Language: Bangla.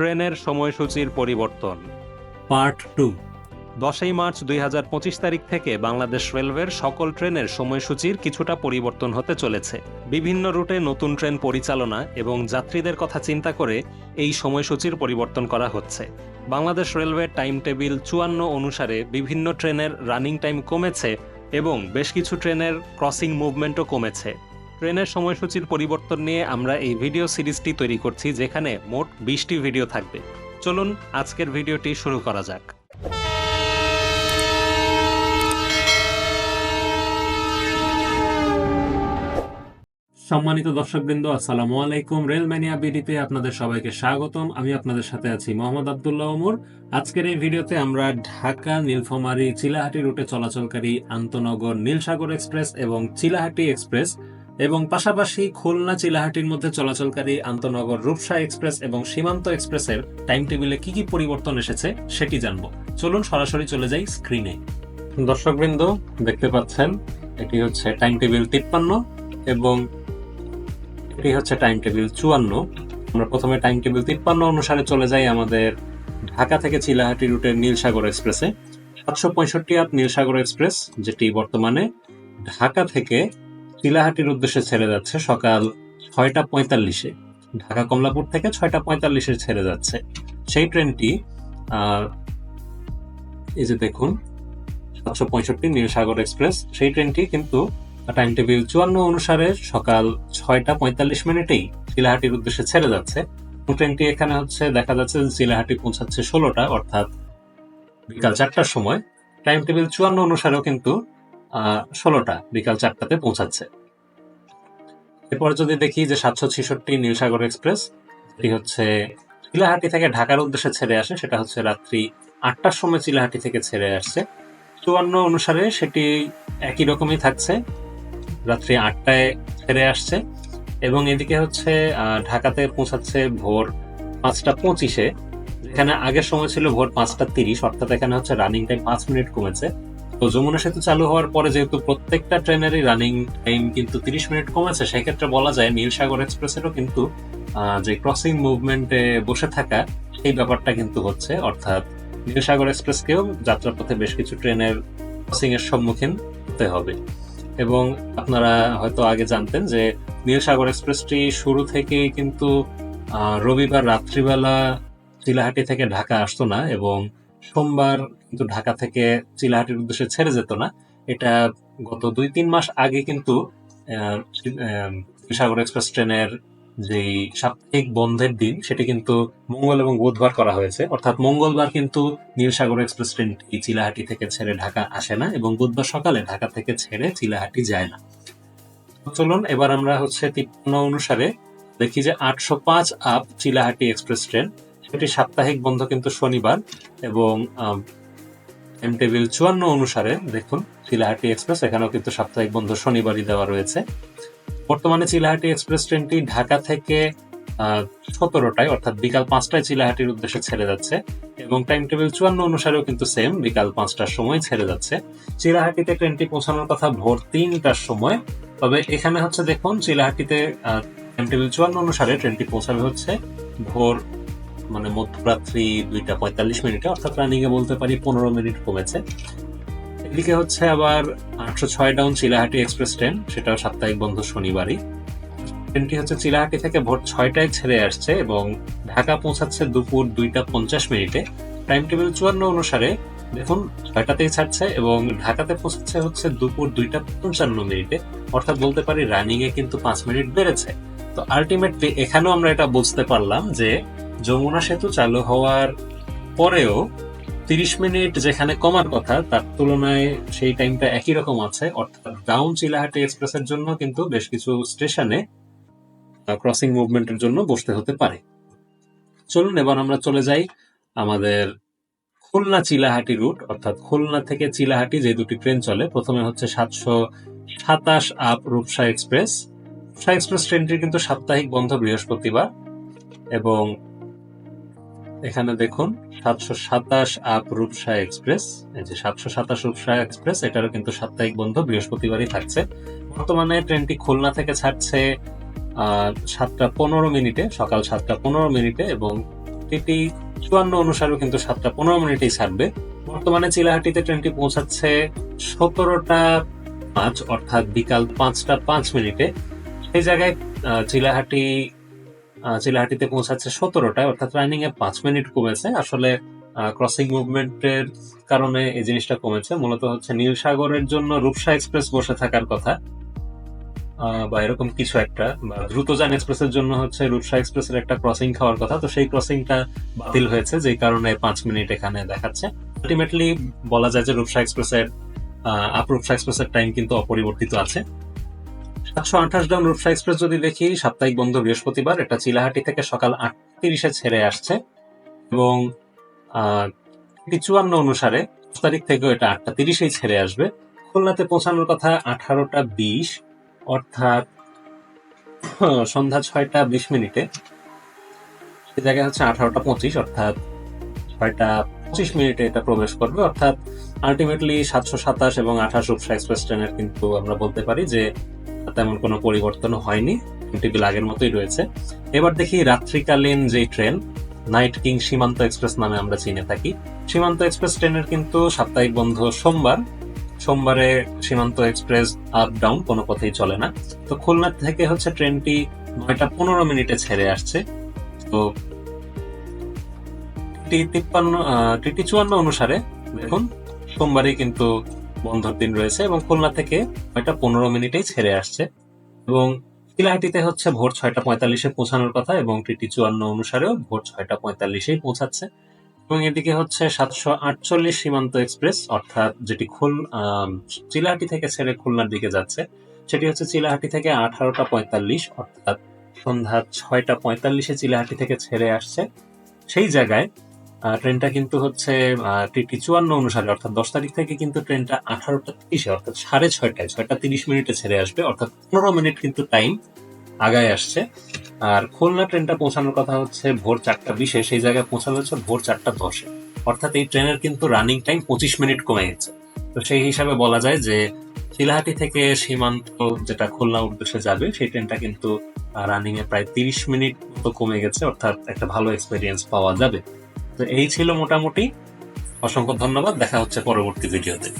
ট্রেনের সময়সূচির পরিবর্তন। Part two. দশই মার্চ দুই হাজার পঁচিশ তারিখ থেকে বাংলাদেশ রেলওয়ের সকল ট্রেনের সময়সূচির কিছুটা পরিবর্তন হতে চলেছে। বিভিন্ন রুটে নতুন ট্রেন পরিচালনা এবং যাত্রীদের কথা চিন্তা করে এই সময়সূচির পরিবর্তন করা হচ্ছে। বাংলাদেশ রেলওয়ের টাইম টেবিল চুয়ান্ন অনুসারে বিভিন্ন ট্রেনের রানিং টাইম কমেছে এবং বেশ কিছু ট্রেনের ক্রসিং মুভমেন্টও কমেছে। ট্রেনের সময়সূচির পরিবর্তন নিয়ে আমরা এই ভিডিও সিরিজটি তৈরি করছি, যেখানে মোট বিশটি ভিডিও থাকবে। চলুন আজকের ভিডিওটি শুরু করা যাক। সম্মানিত দর্শকবৃন্দ, আসসালামু আলাইকুম। রেল ম্যানিয়া বিডিতে আপনাদের সবাইকে স্বাগতম। আমি আপনাদের সাথে আছি মোহাম্মদ আবদুল্লাহ ওমর। আজকের এই ভিডিওতে আমরা ঢাকা, নীলফামারী, চিলাহাটি রুটে চলাচলকারী আন্তনগর নীলসাগর এক্সপ্রেস এবং চিলাহাটি এক্সপ্রেস এবং পাশাপাশি খুলনা চিলাহাটির মধ্যে চলাচলকারী আন্তনগর রূপসা এক্সপ্রেস এবং সীমান্ত এক্সপ্রেসের টাইম টেবিলে কি কি পরিবর্তন এসেছে সেটি জানব। চলুন সরাসরি চলে যাই স্ক্রিনে দর্শকবৃন্দ, দেখতে পাচ্ছেন, এটি হচ্ছে টাইম টেবিল তিপ্পান্ন এবং এটি হচ্ছে টাইম টেবিল চুয়ান্ন। আমরা প্রথমে টাইম টেবিল তিপ্পান্ন অনুসারে চলে যাই আমাদের ঢাকা থেকে চিলাহাটি রুটের নীলসাগর এক্সপ্রেসে। সাতশো পঁয়ষট্টি আপ নীলসাগর এক্সপ্রেস, যেটি বর্তমানে ঢাকা থেকে চিলাহাটির উদ্দেশ্যে ছেড়ে যাচ্ছে সকাল ছয়টা পঁয়তাল্লিশে। ঢাকা কমলাপুর থেকে ছয়টা পঁয়তাল্লিশে ছেড়ে যাচ্ছে। সেই ট্রেনটি এই যে দেখুন, সাতশো পঁয়ষট্টি নীলসাগর এক্সপ্রেস, সেই ট্রেনটি কিন্তু টাইম টেবিল চুয়ান্ন অনুসারে সকাল ছয়টা পঁয়তাল্লিশ মিনিটেই চিলাহাটির উদ্দেশ্যে ছেড়ে যাচ্ছে। ট্রেনটি এখানে হচ্ছে দেখা যাচ্ছে যে চিলাহাটি পৌঁছাচ্ছে ষোলোটা, অর্থাৎ বিকাল চারটার সময়। টাইম টেবিল চুয়ান্ন অনুসারেও কিন্তু ষোলোটা, বিকাল চারটাতে পৌঁছাচ্ছে। এরপর যদি দেখি যে সাতশো ছেষট্টি নীলসাগর এক্সপ্রেস, এটি হচ্ছে চিলাহাটি থেকে ঢাকার উদ্দেশ্যে ছেড়ে আসে, সেটা হচ্ছে রাত্রি আটটার সময় চিলাহাটি থেকে ছেড়ে আসছে। চুয়ান্ন অনুসারে সেটি একই রকমই থাকছে, রাত্রি আটটায় ছেড়ে আসছে এবং এদিকে হচ্ছে ঢাকাতে পৌঁছাচ্ছে ভোর পাঁচটা পঁচিশে, যেখানে আগের সময় ছিল ভোর পাঁচটা তিরিশ, অর্থাৎ এখানে হচ্ছে রানিং টাইম পাঁচ মিনিট কমেছে। তো যমুনা সেতু চালু হওয়ার পরে যেহেতু প্রত্যেকটা ট্রেনেরই রানিং টাইম কিন্তু তিরিশ মিনিট কমেছে, সেক্ষেত্রে বলা যায় নীলসাগর এক্সপ্রেসেরও কিন্তু যে ক্রসিং মুভমেন্টে বসে থাকা সেই ব্যাপারটা কিন্তু হচ্ছে। অর্থাৎ নীলসাগর এক্সপ্রেসকেও যাত্রাপথে বেশ কিছু ট্রেনের ক্রসিং এর সম্মুখীন হতে হবে। এবং আপনারা হয়তো আগে জানতেন যে নীলসাগর এক্সপ্রেসটি শুরু থেকেই কিন্তু রবিবার রাত্রিবেলা চিলাহাটি থেকে ঢাকা আসতো না এবং সোমবার কিন্তু ঢাকা থেকে চিলাহাটির উদ্দেশ্যে ছেড়ে যেত না। এটা গত দুই তিন মাস আগে কিন্তু আহ, এক্সপ্রেস ট্রেনের যেই সাপ্তাহিক বন্ধের দিন সেটি কিন্তু মঙ্গল এবং বুধবার করা হয়েছে। অর্থাৎ মঙ্গলবার কিন্তু নীলসাগর এক্সপ্রেস ট্রেনটি চিলাহাটি থেকে ছেড়ে ঢাকা আসে না এবং বুধবার সকালে ঢাকা থেকে ছেড়ে চিলাহাটি যায় না। চলুন এবার আমরা হচ্ছে তিপ্পান্ন অনুসারে দেখি যে আটশো পাঁচ আপ চিলাহাটি এক্সপ্রেস ট্রেন সেটি সাপ্তাহিক বন্ধ কিন্তু শনিবার এবং টাইম টেবিল চুয়ান্ন অনুসারে দেখুন, চিলাহাটি এক্সপ্রেস, এখানেও কিন্তু সাপ্তাহিক বন্ধ শনিবারই দেওয়া রয়েছে। বর্তমানে চিলাহাটি এক্সপ্রেস ট্রেনটি ঢাকা থেকে সতেরোটায়, অর্থাৎ বিকাল পাঁচটায় চিলাহাটির উদ্দেশ্যে ছেড়ে যাচ্ছে এবং টাইম টেবিল চুয়ান্ন অনুসারেও কিন্তু সেম, বিকাল পাঁচটার সময় ছেড়ে যাচ্ছে। চিলাহাটিতে ট্রেনটি পৌঁছানোর কথা ভোর তিনটার সময়, তবে এখানে হচ্ছে দেখুন, চিলাহাটিতে টাইম টেবিল চুয়ান্ন অনুসারে ট্রেনটি পৌঁছাবে হচ্ছে ভোর মানে মধ্যরাত্রি দুইটা পঁয়তাল্লিশ মিনিটে, অর্থাৎ রানিংয়ে বলতে পারি পনেরো মিনিট কমেছে। এদিকে হচ্ছে আবার আটশো ছয় ডাউন চিলাহাটি এক্সপ্রেস ট্রেন, সেটাও সাপ্তাহিক বন্ধ শনিবারই। ট্রেনটি হচ্ছে চিলাহাটি থেকে ভোর ছয়টায় ছেড়ে আসছে এবং ঢাকা পৌঁছাচ্ছে দুপুর দুইটা পঞ্চাশ মিনিটে। টাইম টেবিল চুয়ান্ন অনুসারে দেখুন, ছয়টাতেই ছাড়ছে এবং ঢাকাতে পৌঁছাচ্ছে হচ্ছে দুপুর দুইটা পঞ্চান্ন মিনিটে। অর্থাৎ বলতে পারি রানিংয়ে কিন্তু পাঁচ মিনিট বেড়েছে। তো আলটিমেটলি এখানেও আমরা এটা বুঝতে পারলাম যে যমুনা সেতু চালু হওয়ার পরেও তিরিশ মিনিট যেখানে কমার কথা, তার তুলনায় সেই টাইমটা একই রকম আছে। অর্থাৎ ডাউন চিলাহাটি এক্সপ্রেসের জন্য কিন্তু বেশ কিছু স্টেশনে ক্রসিং মুভমেন্টের জন্য বসতে হতে পারে। চলুন, এবার আমরা চলে যাই আমাদের খুলনা চিলাহাটি রুট অর্থাৎ খুলনা থেকে চিলাহাটি যে দুটি ট্রেন চলে। প্রথমে হচ্ছে সাতশো সাতাশ up Rupsha express Rupsha express ট্রেনটির কিন্তু সাপ্তাহিক বন্ধ বৃহস্পতিবার এবং এখানে দেখুন, সাতশো সাতাশ আপ রূপসা এক্সপ্রেস। এই যে সাতশো সাতাশ রূপসা এক্সপ্রেস, এটারও কিন্তু সাপ্তাহিক বন্ধ, বৃহস্পতিবারই থাকছে। বর্তমানে ট্রেনটি খুলনা থেকে ছাড়ছে সাতটা পনেরো মিনিটে, সকাল সাতটা পনেরো মিনিটে, এবং টিটি চুয়ান্ন অনুসারেও কিন্তু সাতটা পনেরো মিনিটেই ছাড়বে। বর্তমানে চিলাহাটিতে ট্রেনটি পৌঁছাচ্ছে সতেরোটা পাঁচ, অর্থাৎ বিকাল পাঁচটা পাঁচ মিনিটে। সেই জায়গায় চিলাহাটি চিলাহাটিতে পৌঁছাচ্ছে সতেরোটায়, অর্থাৎ রানিং এ পাঁচ মিনিট কমেছে। আসলে ক্রসিং মুভমেন্টের কারণে এই জিনিসটা কমেছে। মূলত হচ্ছে নীল সাগরের জন্য রূপসা এক্সপ্রেস বসে থাকার কথা। বা এরকম কিছু একটা। দ্রুতযান এক্সপ্রেসের জন্য হচ্ছে রূপসা এক্সপ্রেসের একটা ক্রসিং খাওয়ার কথা। তো সেই ক্রসিংটা বাতিল হয়েছে, যেই কারণে পাঁচ মিনিট এখানে দেখাচ্ছে। আলটিমেটলি বলা যায় যে রূপসা এক্সপ্রেসের আপ রূপসা এক্সপ্রেসের টাইম কিন্তু অপরিবর্তিত আছে। সাতশো আঠাশ ডাউন রূপসা এক্সপ্রেস যদি দেখি, সাপ্তাহিক বন্ধ বৃহস্পতিবার, এটা চিলাহাটি থেকে সকাল আট তিরিশে ছেড়ে আসছে। এবং চুয়ান্ন অনুসারে দশ তারিখ থেকেও এটা আটটা তিরিশেই ছেড়ে আসবে। খুলনাতে পৌঁছানোর কথা আঠারোটা বিশ, অর্থাৎ, সন্ধ্যা ছয়টা বিশ মিনিটে। সে জায়গায় হচ্ছে আঠারোটা পঁচিশ, অর্থাৎ ছয়টা পঁচিশ মিনিটে এটা প্রবেশ করবে। অর্থাৎ আলটিমেটলি সাতশো সাতাশ এবং আঠাশ রূপসা এক্সপ্রেস ট্রেনের কিন্তু আমরা বলতে পারি যে তেমন কোনো পরিবর্তন হয়নি টিবিল আগের মতোই রয়েছে। এবার দেখি রাত্রিকালীন যে train, night king Simanta express নামে আমরা চিনে থাকি। সীমান্ত এক্সপ্রেস ট্রেনের কিন্তু সাপ্তাহিক বন্ধ সোমবার। সোমবারে সীমান্ত এক্সপ্রেস আপ ডাউন কোনো পথেই চলে না। তো খুলনা থেকে হচ্ছে ট্রেনটি নয়টা পনেরো মিনিটে ছেড়ে আসছে। তো টি তিপ্পান্ন টিটি চুয়ান্ন অনুসারে দেখুন, সোমবারই কিন্তু বন্ধর দিন রয়েছে এবং খুলনা থেকে নয়টা পনেরো মিনিটেই ছেড়ে আসছে। এবং চিলাহাটিতে হচ্ছে ভোর ছয়টা পঁয়তাল্লিশে পৌঁছানোর কথা এবং টিটি চুয়ান্ন অনুসারেও ভোর ছয়টা পঁয়তাল্লিশেই পৌঁছাচ্ছে। এবং এদিকে হচ্ছে সাতশো আটচল্লিশ সীমান্ত এক্সপ্রেস, অর্থাৎ যেটি খুল চিলাহাটি থেকে ছেড়ে খুলনার দিকে যাচ্ছে, সেটি হচ্ছে চিলাহাটি থেকে আঠারোটা পঁয়তাল্লিশ, অর্থাৎ সন্ধ্যা ছয়টা পঁয়তাল্লিশে চিলাহাটি থেকে ছেড়ে আসছে। সেই জায়গায় ট্রেনটা কিন্তু হচ্ছে টিটি চুয়ান্ন অনুসারে, অর্থাৎ দশ তারিখ থেকে কিন্তু ট্রেনটা আঠারোটা তিরিশে, অর্থাৎ সাড়ে ছয়টায়, ছয়টা তিরিশ মিনিটে ছেড়ে আসবে, অর্থাৎ পনেরো মিনিট কিন্তু টাইম আগায় আসছে। আর খুলনা ট্রেনটা পৌঁছানোর কথা হচ্ছে ভোর চারটা বিশে, সেই জায়গায় পৌঁছানো হচ্ছে ভোর চারটা দশে। অর্থাৎ এই ট্রেনের কিন্তু রানিং টাইম পঁচিশ মিনিট কমে গেছে। তো সেই হিসাবে বলা যায় যে শিলাহাটি থেকে সীমান্ত যেটা খুলনা উদ্দেশ্যে যাবে, সেই ট্রেনটা কিন্তু রানিং এ প্রায় তিরিশ মিনিট মতো কমে গেছে, অর্থাৎ একটা ভালো এক্সপিরিয়েন্স পাওয়া যাবে। তো এই ছিল মোটামুটি। অসংখ্য ধন্যবাদ। দেখা হচ্ছে পরবর্তী ভিডিওতে।